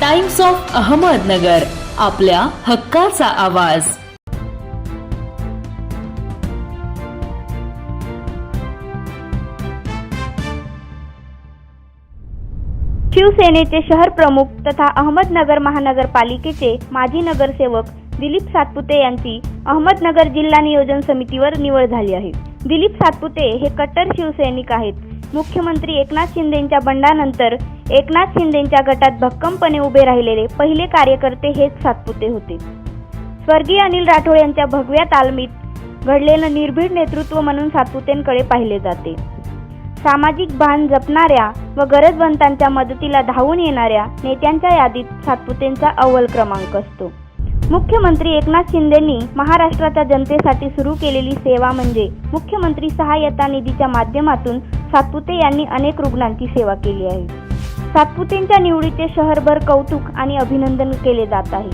Times of Ahmednagar आपल्या हक्काचा आवाज. शिवसेनेचे शहर प्रमुख तथा अहमदनगर महानगरपालिकेचे माजी नगरसेवक दिलीप सातपुते यांची अहमदनगर जिल्हा नियोजन समितीवर निवड झाली आहे. दिलीप सातपुते हे कट्टर शिवसैनिक आहेत. मुख्यमंत्री एकनाथ शिंदेंच्या बंडानंतर एकनाथ शिंदेंच्या गटात भक्कमपणे उभे राहिलेले पहिले कार्यकर्ते हेच सातपुते होते. स्वर्गीय अनिल राठोड यांच्या भगव्या तालमीत घडलेलं निर्भीड नेतृत्व म्हणून सातपुतेंकडे पाहिले जाते. सामाजिक भान जपणाऱ्या व गरजवंतांच्या मदतीला धावून येणाऱ्या नेत्यांच्या यादीत सातपुतेंचा अव्वल क्रमांक असतो. मुख्यमंत्री एकनाथ शिंदेंनी महाराष्ट्राच्या जनतेसाठी सुरू केलेली सेवा म्हणजे मुख्यमंत्री सहाय्यता निधीच्या माध्यमातून सातपुते यांनी अनेक रुग्णांची सेवा केली आहे. सातपुतेंच्या निवडीचे शहरभर कौतुक आणि अभिनंदन केले जात आहे.